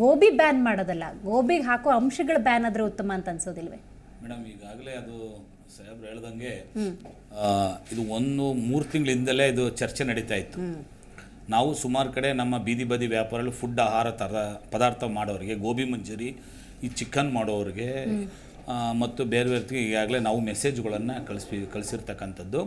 Gobi ban ಮಾಡೋದಲ್ಲ ಗೋಬಿಗೆ ಹಾಕೋ ಅಂಶಗಳು ಬ್ಯಾನ್ ಆದ್ರೆ ಉತ್ತಮ ಅಂತ ಅನ್ಸೋದಿಲ್ವೇ? ಮೇಡಮ್ ಈಗಾಗಲೇ ಅದು ಸಾಹೇಬ್ರು ಹೇಳ್ದಂಗೆ ಇದು ಒಂದು ಮೂರು ತಿಂಗಳಿಂದಲೇ ಇದು ಚರ್ಚೆ ನಡೀತಾ ಇತ್ತು. ನಾವು ಸುಮಾರು ಕಡೆ ನಮ್ಮ ಬೀದಿ ಬದಿ ವ್ಯಾಪಾರಲ್ಲಿ ಫುಡ್ ಆಹಾರ ತರ ಪದಾರ್ಥ ಮಾಡೋರಿಗೆ ಗೋಬಿ ಮಂಚೂರಿ ಈ ಚಿಕನ್ ಮಾಡೋರಿಗೆ ಮತ್ತು ಬೇರೆ ಬೇರೆ ಈಗಾಗಲೇ ನಾವು ಮೆಸೇಜ್ಗಳನ್ನು ಕಳಿಸಿ ಕಳಿಸಿರ್ತಕ್ಕಂಥದ್ದು.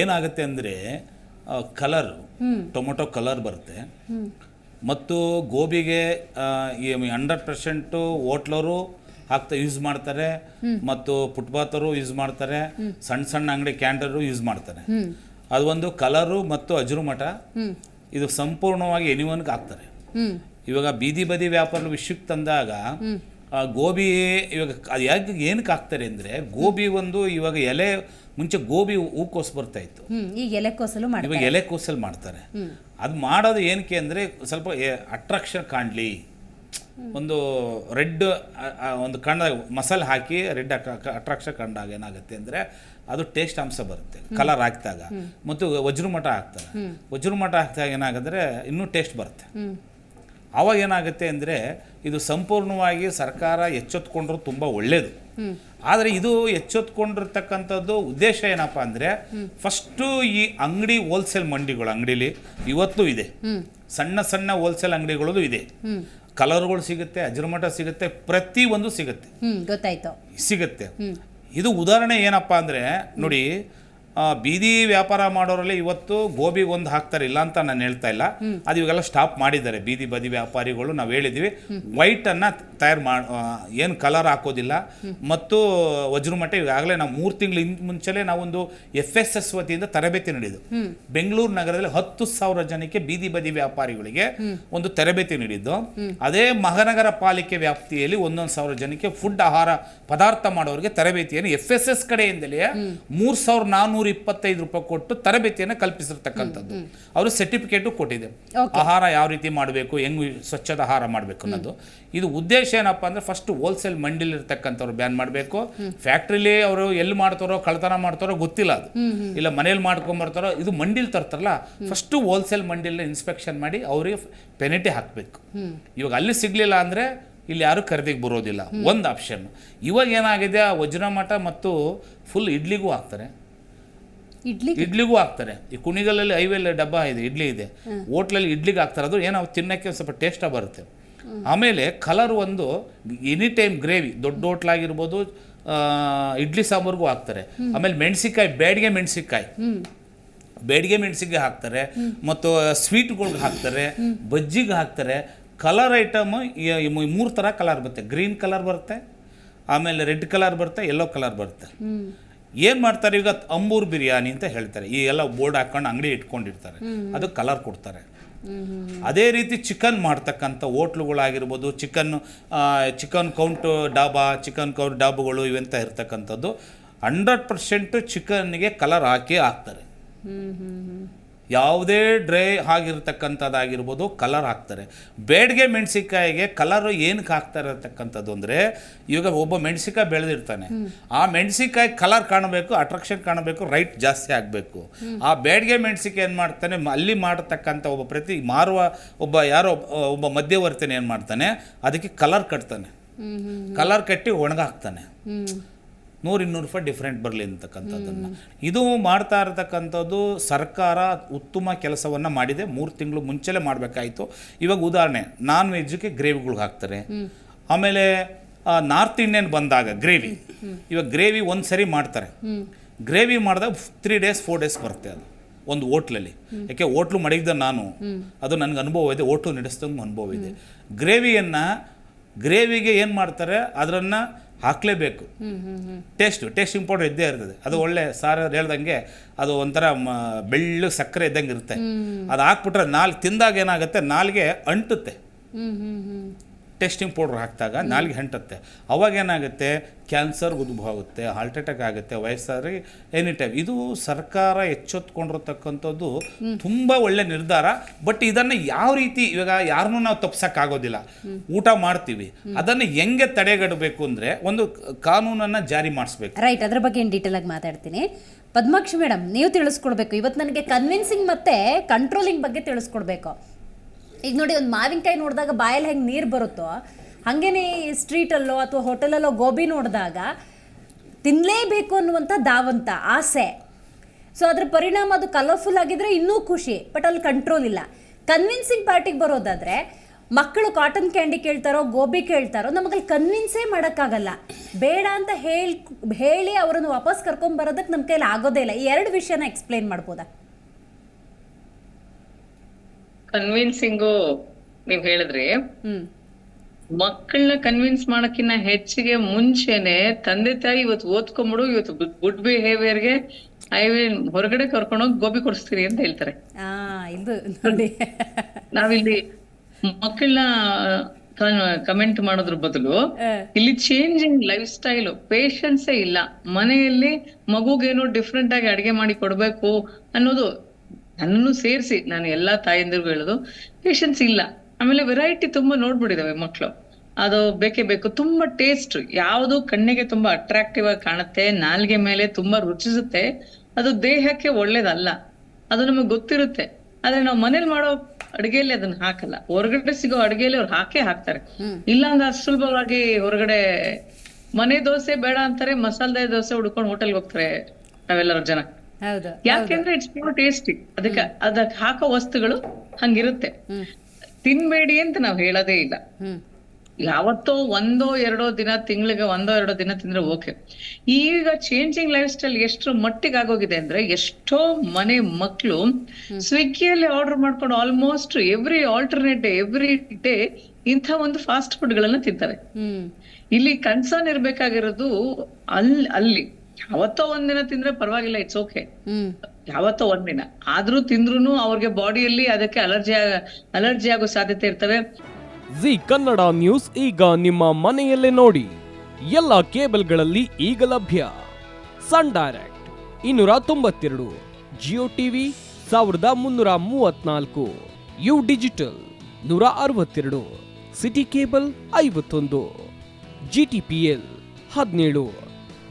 ಏನಾಗುತ್ತೆ ಅಂದರೆ ಕಲರ್ ಟೊಮೊಟೊ ಕಲರ್ ಬರುತ್ತೆ. ಮತ್ತು ಗೋಬಿಗೆ ಈ ಹಂಡ್ರೆಡ್ ಪರ್ಸೆಂಟು ಹೋಟ್ಲರು ಹಾಕ್ತಾ ಯೂಸ್ ಮಾಡ್ತಾರೆ. ಮತ್ತು ಫುಟ್ಪಾತರು ಯೂಸ್ ಮಾಡ್ತಾರೆ. ಸಣ್ಣ ಸಣ್ಣ ಅಂಗಡಿ ಕ್ಯಾಂಟರು ಯೂಸ್ ಮಾಡ್ತಾರೆ. ಅದು ಒಂದು ಕಲರು ಮತ್ತು ಅಜರು ಮಠ. ಇದು ಸಂಪೂರ್ಣವಾಗಿ ಎನಿವನ್ಗೆ ಹಾಕ್ತಾರೆ. ಇವಾಗ ಬೀದಿ ಬದಿ ವ್ಯಾಪಾರ ವಿಷಯಕ್ಕೆ ತಂದಾಗ ಗೋಬಿ ಇವಾಗ ಅದು ಯಾಕೆ ಏನಕ್ಕೆ ಹಾಕ್ತಾರೆ ಅಂದರೆ ಗೋಬಿ ಒಂದು ಇವಾಗ ಎಲೆ ಮುಂಚೆ ಗೋಬಿ ಹೂಕೋಸು ಬರ್ತಾ ಇತ್ತು. ಈಗ ಎಲೆಕೋಸಲು ಮಾಡಿ ಇವಾಗ ಎಲೆ ಕೂಸಲ್ಲಿ ಮಾಡ್ತಾರೆ. ಅದು ಮಾಡೋದು ಏನಕ್ಕೆ ಅಂದರೆ ಸ್ವಲ್ಪ ಅಟ್ರಾಕ್ಷನ್ ಕಾಣಲಿ. ಒಂದು ರೆಡ್ ಒಂದು ಕಣ್ಣ ಮಸಾಲೆ ಹಾಕಿ ರೆಡ್ ಅಟ್ರಾಕ್ಷನ್ ಕಂಡಾಗ ಏನಾಗುತ್ತೆ ಅಂದರೆ ಅದು ಟೇಸ್ಟ್ ಅಂಶ ಬರುತ್ತೆ. ಕಲರ್ ಹಾಕಿದಾಗ ಮತ್ತು ವಜ್ರಮಠ ಹಾಕ್ತಾರೆ. ವಜ್ರಮಠ ಹಾಕಿದಾಗ ಏನಾಗಂದ್ರೆ ಇನ್ನೂ ಟೇಸ್ಟ್ ಬರುತ್ತೆ. ಆವಾಗ ಏನಾಗುತ್ತೆ ಅಂದರೆ ಇದು ಸಂಪೂರ್ಣವಾಗಿ ಸರ್ಕಾರ ಎಚ್ಚೆತ್ಕೊಂಡ್ರು ತುಂಬ ಒಳ್ಳೆಯದು ಆದರೆ ಇದು ಎಚ್ಚೆತ್ಕೊಂಡಿರ್ತಕ್ಕಂಥದ್ದು ಉದ್ದೇಶ ಏನಪ್ಪ ಅಂದರೆ ಫಸ್ಟು ಈ ಅಂಗಡಿ ಹೋಲ್ಸೇಲ್ ಮಂಡಿಗಳು ಅಂಗಡಿಲಿ ಇವತ್ತು ಇದೆ. ಸಣ್ಣ ಸಣ್ಣ ಹೋಲ್ಸೇಲ್ ಅಂಗಡಿಗಳದು ಇದೆ. ಕಲರ್ಗಳು ಸಿಗುತ್ತೆ ಅಜರ್ಮಠ ಸಿಗುತ್ತೆ ಪ್ರತಿ ಒಂದು ಸಿಗುತ್ತೆ ಗೊತ್ತಾಯ್ತು. ಸಿಗುತ್ತೆ. ಇದು ಉದಾಹರಣೆ ಏನಪ್ಪ ಅಂದರೆ ನೋಡಿ ಬೀದಿ ವ್ಯಾಪಾರ ಮಾಡೋರಲ್ಲಿ ಇವತ್ತು ಗೋಬಿ ಒಂದು ಹಾಕ್ತಾರೆ ಇಲ್ಲ ಅಂತ ನಾನು ಹೇಳ್ತಾ ಇಲ್ಲ. ಅದು ಇವಾಗೆಲ್ಲ ಸ್ಟಾಪ್ ಮಾಡಿದ್ದಾರೆ. ಬೀದಿ ಬದಿ ವ್ಯಾಪಾರಿಗಳು ನಾವು ಹೇಳಿದ್ವಿ. ವೈಟನ್ನು ತಯಾರು ಮಾಡಿ ಏನು ಕಲರ್ ಹಾಕೋದಿಲ್ಲ. ಮತ್ತು ವಜ್ರಮಠ ಈಗಾಗಲೇ ನಾವು ಮೂರು ತಿಂಗಳು ಹಿಂದೆ ಮುಂಚೆಲೇ ನಾವೊಂದು ಎಫ್ ಎಸ್ ಎಸ್ ವತಿಯಿಂದ ತರಬೇತಿ ನೀಡಿದ್ದು. ಬೆಂಗಳೂರು ನಗರದಲ್ಲಿ ಹತ್ತು ಸಾವಿರ ಜನಕ್ಕೆ ಬೀದಿ ಬದಿ ವ್ಯಾಪಾರಿಗಳಿಗೆ ಒಂದು ತರಬೇತಿ ನೀಡಿದ್ದು. ಅದೇ ಮಹಾನಗರ ಪಾಲಿಕೆ ವ್ಯಾಪ್ತಿಯಲ್ಲಿ ಒಂದೊಂದು ಸಾವಿರ ಜನಕ್ಕೆ ಫುಡ್ ಆಹಾರ ಪದಾರ್ಥ ಮಾಡೋರಿಗೆ ತರಬೇತಿಯನ್ನು ಎಫ್ ಎಸ್ ಎಸ್ ಕಡೆಯಿಂದಲೇ ಮೂರ್ ಸಾವಿರದ ನಾನ್ನೂರ ಇಪ್ಪತ್ತೈದು ರೂಪಾಯಿ ಕೊಟ್ಟು ತರಬೇತಿಯನ್ನು ಕಲ್ಪಿಸಿರ್ತಕ್ಕಂಥದ್ದು. ಅವರು ಸರ್ಟಿಫಿಕೇಟು ಕೊಟ್ಟಿದೆ. ಆಹಾರ ಯಾವ ರೀತಿ ಮಾಡಬೇಕು ಹೆಂಗ್ ಸ್ವಚ್ಛದ ಆಹಾರ ಮಾಡಬೇಕು ಅನ್ನೋದು. ಇದು ಉದ್ದೇಶ ಏನಪ್ಪಾ ಅಂದ್ರೆ ಫಸ್ಟ್ ಹೋಲ್ಸೇಲ್ ಮಂಡಿಲಿ ಇರ್ತಕ್ಕಂಥವ್ರು ಬ್ಯಾನ್ ಮಾಡಬೇಕು. ಫ್ಯಾಕ್ಟ್ರಿಲಿ ಅವರು ಎಲ್ಲಿ ಮಾಡ್ತಾರೋ ಕಳ್ತನ ಮಾಡ್ತಾರೋ ಗೊತ್ತಿಲ್ಲ ಅದು. ಇಲ್ಲ ಮನೇಲಿ ಮಾಡ್ಕೊಂಬರ್ತಾರೋ ಇದು ಮಂಡಿಲ್ ತರ್ತಾರಲ್ಲ ಫಸ್ಟ್ ಹೋಲ್ಸೇಲ್ ಮಂಡಿಲಿ ಇನ್ಸ್ಪೆಕ್ಷನ್ ಮಾಡಿ ಅವರಿಗೆ ಪೆನಿಟಿ ಹಾಕಬೇಕು. ಇವಾಗ ಅಲ್ಲಿ ಸಿಗ್ಲಿಲ್ಲ ಅಂದ್ರೆ ಇಲ್ಲಿ ಯಾರು ಖರೀದಿಗೆ ಬರೋದಿಲ್ಲ. ಒಂದು ಆಪ್ಷನ್ ಇವಾಗ ಏನಾಗಿದೆ ಆ ವಜ್ರಮಠ ಮತ್ತು ಫುಲ್ ಇಡ್ಲಿಗೂ ಹಾಕ್ತಾರೆ. ಇಡ್ಲಿಗೂ. ಹಾಕ್ತಾರೆ. ಈ ಕುಣಿಗಲಲ್ಲಿ ಐವೇಲ್ ಡಬ್ಬ ಇದೆ ಇಡ್ಲಿ ಇದೆ. ಹೋಟ್ಲಲ್ಲಿ ಇಡ್ಲಿಗೆ ಹಾಕ್ತಾರೆ. ಅದು ಏನೋ ತಿನ್ನಕ್ಕೆ ಒಂದ್ ಸ್ವಲ್ಪ ಟೇಸ್ಟಾಗಿ ಬರುತ್ತೆ. ಆಮೇಲೆ ಕಲರ್ ಒಂದು ಎನಿ ಟೈಮ್ ಗ್ರೇವಿ ದೊಡ್ಡ ಹೋಟ್ಲಾಗಿರ್ಬೋದು ಇಡ್ಲಿ ಸಾಂಬಾರ್ಗೂ ಹಾಕ್ತಾರೆ. ಆಮೇಲೆ ಮೆಣಸಿಕಾಯಿ ಬೇಡಿಗೆ ಮೆಣಸಿಕಾಯಿ ಬೇಡಿಗೆ ಮೆಣಸಿಗೆ ಹಾಕ್ತಾರೆ. ಮತ್ತು ಸ್ವೀಟ್ಗಳ್ಗೆ ಹಾಕ್ತಾರೆ. ಬಜ್ಜಿಗೆ ಹಾಕ್ತಾರೆ. ಕಲರ್ ಐಟಮ್ ಮೂರು ಥರ ಕಲರ್ ಬರುತ್ತೆ. ಗ್ರೀನ್ ಕಲರ್ ಬರುತ್ತೆ. ಆಮೇಲೆ ರೆಡ್ ಕಲರ್ ಬರುತ್ತೆ ಯೆಲ್ಲೋ ಕಲರ್ ಬರುತ್ತೆ. ಏನು ಮಾಡ್ತಾರೆ ಈಗ ಅಂಬೂರ್ ಬಿರಿಯಾನಿ ಅಂತ ಹೇಳ್ತಾರೆ. ಈ ಎಲ್ಲ ಬೋರ್ಡ್ ಹಾಕೊಂಡು ಅಂಗಡಿ ಇಟ್ಕೊಂಡಿರ್ತಾರೆ. ಅದು ಕಲರ್ ಕೊಡ್ತಾರೆ. ಅದೇ ರೀತಿ ಚಿಕನ್ ಮಾಡ್ತಕ್ಕಂಥ ಹೋಟ್ಲುಗಳಾಗಿರ್ಬೋದು chicken chicken count dhaba chicken count ಡಾಬುಗಳು ಇವೆಂತ ಇರ್ತಕ್ಕಂಥದ್ದು ಹಂಡ್ರೆಡ್ ಪರ್ಸೆಂಟ್ ಚಿಕನ್ಗೆ ಕಲರ್ ಹಾಕಿ ಹಾಕ್ತಾರೆ. ಯಾವುದೇ ಡ್ರೈ ಆಗಿರ್ತಕ್ಕಂಥದ್ದಾಗಿರ್ಬೋದು ಕಲರ್ ಹಾಕ್ತಾರೆ. ಬೇಡಿಗೆ ಮೆಣಸಿಕಾಯಿಗೆ ಕಲರ್ ಏನಕ್ಕೆ ಹಾಕ್ತಾರೆ ಅಂತಕ್ಕಂಥದ್ದು ಅಂದರೆ ಇವಾಗ ಒಬ್ಬ ಮೆಣಸಿಕಾಯಿ ಬೆಳೆದಿರ್ತಾನೆ. ಆ ಮೆಣಸಿಕಾಯಿ ಕಲರ್ ಕಾಣಬೇಕು ಅಟ್ರಾಕ್ಷನ್ ಕಾಣಬೇಕು ರೈಟ್ ಜಾಸ್ತಿ ಆಗಬೇಕು. ಆ ಬೇಡಿಗೆ ಮೆಣಸಿಕಾಯಿ ಏನು ಮಾಡ್ತಾನೆ ಅಲ್ಲಿ ಮಾಡತಕ್ಕಂಥ ಒಬ್ಬ ಪ್ರತಿ ಮಾರುವ ಒಬ್ಬ ಯಾರೋ ಒಬ್ಬ- ಮಧ್ಯವರ್ತಿನ ಏನು ಮಾಡ್ತಾನೆ ಅದಕ್ಕೆ ಕಲರ್ ಕಟ್ತಾನೆ. ಕಲರ್ ಕಟ್ಟಿ ಒಣಗಾಕ್ತಾನೆ. ನೂರು ಇನ್ನೂರು ರೂಪಾಯಿ ಡಿಫ್ರೆಂಟ್ ಬರಲಿ ಅಂತಕ್ಕಂಥದ್ದನ್ನು. ಇದು ಮಾಡ್ತಾ ಇರತಕ್ಕಂಥದ್ದು ಸರ್ಕಾರ ಉತ್ತಮ ಕೆಲಸವನ್ನು ಮಾಡಿದೆ. ಮೂರು ತಿಂಗಳು ಮುಂಚೆಲೇ ಮಾಡಬೇಕಾಯಿತು. ಇವಾಗ ಉದಾಹರಣೆ, ನಾನ್ ವೆಜ್ಗೆ ಗ್ರೇವಿಗಳು ಹಾಕ್ತಾರೆ. ಆಮೇಲೆ ನಾರ್ತ್ ಇಂಡಿಯನ್ ಬಂದಾಗ ಗ್ರೇವಿ. ಇವಾಗ ಗ್ರೇವಿ ಒಂದು ಸರಿ ಮಾಡ್ತಾರೆ. ಗ್ರೇವಿ ಮಾಡಿದಾಗ ತ್ರೀ ಡೇಸ್ ಫೋರ್ ಡೇಸ್ ಬರುತ್ತೆ ಅದು, ಒಂದು ಹೋಟ್ಲಲ್ಲಿ. ಯಾಕೆ, ಹೋಟ್ಲು ಮಡಗಿದ ನಾನು, ಅದು ನನಗೆ ಅನುಭವ ಇದೆ, ಹೋಟ್ಲು ನಡೆಸ್ದಂಗೆ ಅನುಭವ ಇದೆ. ಗ್ರೇವಿಯನ್ನು, ಗ್ರೇವಿಗೆ ಏನು ಮಾಡ್ತಾರೆ ಅದನ್ನು ಹಾಕಲೇಬೇಕು. ಟೇಸ್ಟು ಟೇಸ್ಟ್ ಇಂಪಾರ್ಟೆಂಟ್ ಇದ್ದೇ ಇರ್ತದೆ. ಅದು ಒಳ್ಳೆ ಸಾರ ಹೇಳ್ದಂಗೆ ಅದು ಒಂಥರ ಬೆಳ್ಳು ಸಕ್ಕರೆ ಇದ್ದಂಗೆ ಇರುತ್ತೆ. ಅದು ಹಾಕ್ಬಿಟ್ರೆ ನಾಲ್ಕು ತಿಂದಾಗ ಏನಾಗುತ್ತೆ? ನಾಲ್ಗೆ ಅಂಟುತ್ತೆ. ಟೆಸ್ಟಿಂಗ್ ಪೌಡ್ರ್ ಹಾಕಿದಾಗ ನಾಲ್ಗೆ ಹೆಂಟತ್ತೆ. ಅವಾಗ ಏನಾಗುತ್ತೆ? ಕ್ಯಾನ್ಸರ್ ಉದ್ಭವ ಆಗುತ್ತೆ ಹಾರ್ಟ್ ಅಟ್ಯಾಕ್ ಆಗುತ್ತೆ ವಯಸ್ಸಾದ್ರೆ ಎನಿ ಟೈಮ್ ಇದು ಸರ್ಕಾರ ಎಚ್ಚೆತ್ಕೊಂಡಿರ್ತಕ್ಕಂಥದ್ದು ತುಂಬ ಒಳ್ಳೆ ನಿರ್ಧಾರ. ಬಟ್ ಇದನ್ನು ಯಾವ ರೀತಿ ಇವಾಗ ಯಾರನ್ನೂ ನಾವು ತಪ್ಸಕ್ಕಾಗೋದಿಲ್ಲ. ಊಟ ಮಾಡ್ತೀವಿ. ಅದನ್ನು ಹೆಂಗೆ ತಡೆಗಟ್ಟಬೇಕು ಅಂದರೆ ಒಂದು ಕಾನೂನನ್ನು ಜಾರಿ ಮಾಡಿಸ್ಬೇಕು. ರೈಟ್ ಅದ್ರ ಬಗ್ಗೆ ಡೀಟೇಲ್ ಆಗಿ ಮಾತಾಡ್ತೀನಿ. ಪದ್ಮಾಕ್ಷಿ ಮೇಡಮ್ ನೀವು ತಿಳಿಸ್ಕೊಡ್ಬೇಕು. ಇವತ್ತು ನನಗೆ ಕನ್ವಿನ್ಸಿಂಗ್ ಮತ್ತೆ ಕಂಟ್ರೋಲಿಂಗ್ ಬಗ್ಗೆ ತಿಳಿಸ್ಕೊಡ್ಬೇಕು. ಈಗ ನೋಡಿ ಒಂದು ಮಾವಿನಕಾಯಿ ನೋಡಿದಾಗ ಬಾಯಲ್ಲಿ ಹೆಂಗೆ ನೀರು ಬರುತ್ತೋ, ಹಾಗೇನೆ ಸ್ಟ್ರೀಟಲ್ಲೋ ಅಥವಾ ಹೋಟೆಲಲ್ಲೋ ಗೋಬಿ ನೋಡಿದಾಗ ತಿನ್ನಲೇಬೇಕು ಅನ್ನುವಂಥ ದಾವಂತ ಆಸೆ. ಸೊ ಅದ್ರ ಪರಿಣಾಮ ಅದು ಕಲರ್ಫುಲ್ ಆಗಿದ್ರೆ ಇನ್ನೂ ಖುಷಿ ಬಟ್ ಅಲ್ಲಿ ಕಂಟ್ರೋಲ್ ಇಲ್ಲ. ಕನ್ವಿನ್ಸಿಂಗ್ ಪಾರ್ಟಿಗೆ ಬರೋದಾದರೆ, ಮಕ್ಕಳು ಕಾಟನ್ ಕ್ಯಾಂಡಿ ಕೇಳ್ತಾರೋ, ಗೋಬಿ ಕೇಳ್ತಾರೋ, ನಮಗಲ್ಲಿ ಕನ್ವಿನ್ಸೇ ಮಾಡೋಕ್ಕಾಗಲ್ಲ. ಬೇಡ ಅಂತ ಹೇಳಿ ಹೇಳಿ ಅವರನ್ನು ವಾಪಸ್ ಕರ್ಕೊಂಬರೋದಕ್ಕೆ ನಮ್ಮ ಕೈಲಿ ಆಗೋದೇ ಇಲ್ಲ. ಈ ಎರಡು ವಿಷಯನ ಎಕ್ಸ್ಪ್ಲೈನ್ ಮಾಡ್ಬೋದಾ? ಕನ್ವಿನ್ಸಿಂಗು ನೀವ್ ಹೇಳಿದ್ರಿ. ಮಕ್ಕಳನ್ನ ಕನ್ವಿನ್ಸ್ ಮಾಡಕ್ಕಿನ್ನ ಹೆಚ್ಚಿಗೆ ಮುಂಚೆನೆ ತಂದೆ ತಾಯಿ ಇವತ್ತು ಓದ್ಕೊಂಬಿಡು ಇವತ್ತು ಗುಡ್ ಬಿಹೇವಿಯರ್ಗೆ ಐ ಹೊರಗಡೆ ಕರ್ಕೊಂಡೋಗಿ ಗೋಬಿ ಕೊಡಿಸ್ತೀನಿ ಅಂತ ಹೇಳ್ತಾರೆ. ನಾವಿಲ್ಲಿ ಮಕ್ಕಳನ್ನ ಕಮೆಂಟ್ ಮಾಡೋದ್ರ ಬದಲು ಇಲ್ಲಿ ಚೇಂಜಿಂಗ್ ಲೈಫ್ ಸ್ಟೈಲ್ ಪೇಶನ್ಸೇ ಇಲ್ಲ. ಮನೆಯಲ್ಲಿ ಮಗುಗೇನೋ ಡಿಫ್ರೆಂಟ್ ಆಗಿ ಅಡಿಗೆ ಮಾಡಿ ಕೊಡ್ಬೇಕು ಅನ್ನೋದು ನನ್ನನ್ನು ಸೇರಿಸಿ ನಾನು ಎಲ್ಲಾ ತಾಯಂದಿರಿಗೂ ಹೇಳೋದು ಪೇಷನ್ಸ್ ಇಲ್ಲ. ಆಮೇಲೆ ವೆರೈಟಿ ತುಂಬಾ ನೋಡ್ಬಿಟ್ಟಿದಾವೆ ಮಕ್ಕಳು ಅದು ಬೇಕೇ ಬೇಕು. ತುಂಬಾ ಟೇಸ್ಟ್ ಯಾವುದು ಕಣ್ಣಿಗೆ ತುಂಬಾ ಅಟ್ರಾಕ್ಟಿವ್ ಆಗಿ ಕಾಣುತ್ತೆ ನಾಲ್ಗೆ ಮೇಲೆ ತುಂಬಾ ರುಚಿಸುತ್ತೆ ಅದು ದೇಹಕ್ಕೆ ಒಳ್ಳೇದಲ್ಲ. ಅದು ನಮಗೆ ಗೊತ್ತಿರುತ್ತೆ. ಆದ್ರೆ ನಾವು ಮನೇಲಿ ಮಾಡೋ ಅಡಿಗೆಯಲ್ಲಿ ಅದನ್ನ ಹಾಕಲ್ಲ. ಹೊರಗಡೆ ಸಿಗೋ ಅಡಿಗೆಯಲ್ಲಿ ಅವ್ರು ಹಾಕೇ ಹಾಕ್ತಾರೆ. ಇಲ್ಲ ಅಂದ್ರೆ ಅಷ್ಟು ಸುಲಭವಾಗಿ ಹೊರಗಡೆ ಮನೆ ದೋಸೆ ಬೇಡ ಅಂತಾರೆ ಮಸಾಲೆ ದೋಸೆ ಹುಡ್ಕೊಂಡು ಹೋಟೆಲ್ಗೆ ಹೋಗ್ತಾರೆ ನಾವೆಲ್ಲರೂ ಜನ. ಯಾಕೆಂದ್ರೆ ಇಟ್ಸ್ ಪ್ಯೂರ್ ಟೇಸ್ಟಿ ಅದಕ್ಕೆ ಅದಕ್ಕೆ ಹಾಕೋ ವಸ್ತುಗಳು ಹಂಗಿರುತ್ತೆ. ತಿನ್ಬೇಡಿ ಅಂತ ನಾವ್ ಹೇಳೋದೇ ಇಲ್ಲ. ಯಾವತ್ತೋ ಒಂದೋ ಎರಡೋ ದಿನ ತಿಂಗಳಿಗೆ ಒಂದೋ ಎರಡೋ ದಿನ ತಿಂದ್ರೆ ಓಕೆ ಈಗ ಚೇಂಜಿಂಗ್ ಲೈಫ್ ಸ್ಟೈಲ್ ಎಷ್ಟು ಮಟ್ಟಿಗೆ ಆಗೋಗಿದೆ ಅಂದ್ರೆ ಎಷ್ಟೋ ಮನೆ ಮಕ್ಕಳು ಸ್ವಿಗ್ಗಿಯಲ್ಲಿ ಆರ್ಡರ್ ಮಾಡ್ಕೊಂಡು almost every alternate day every day ಇಂಥ ಒಂದು ಫಾಸ್ಟ್ ಫುಡ್ ಗಳನ್ನ ತಿಂತಾರೆ. ಇಲ್ಲಿ ಕನ್ಸರ್ನ್ ಇರ್ಬೇಕಾಗಿರೋದು ಅಲ್ಲಿ ಅಲ್ಲಿ. ಯಾವತ್ತೋ ಒಂದಿನ ತಿಂದ್ರೆ ಪರವಾಗಿಲ್ಲ ಇಟ್ಸ್ ಓಕೆ ಹ್ಮ್. ಯಾವತ್ತೋ ಒಂದಿನ ಆದ್ರೂ ತಿಂದ್ರು ಅವ್ರಿಗೆ ಬಾಡಿಯಲ್ಲಿ ಅದಕ್ಕೆ ಅಲರ್ಜಿ ಅಲರ್ಜಿ ಆಗೋ ಸಾಧ್ಯತೆ ಇರ್ತವೆ. ಜಿ ಕನ್ನಡ ನ್ಯೂಸ್ ಈಗ ನಿಮ್ಮ ಮನೆಯಲ್ಲೇ ನೋಡಿ. ಎಲ್ಲ ಕೇಬಲ್ಗಳಲ್ಲಿ ಈಗ ಲಭ್ಯ. ಸನ್ ಡೈರೆಕ್ಟ್ ಇನ್ನೂರ ತೊಂಬತ್ತೆರಡು ಜಿಯೋ ಟಿವಿ ಸಾವಿರದ ಮುನ್ನೂರ ಮೂವತ್ನಾಲ್ಕು ಯು ಡಿಜಿಟಲ್ ನೂರ ಅರವತ್ತೆರಡು ಸಿಟಿ ಕೇಬಲ್ ಐವತ್ತೊಂದು ಜಿ ಟಿ ಪಿ ಎಲ್ ಹದಿನೇಳು.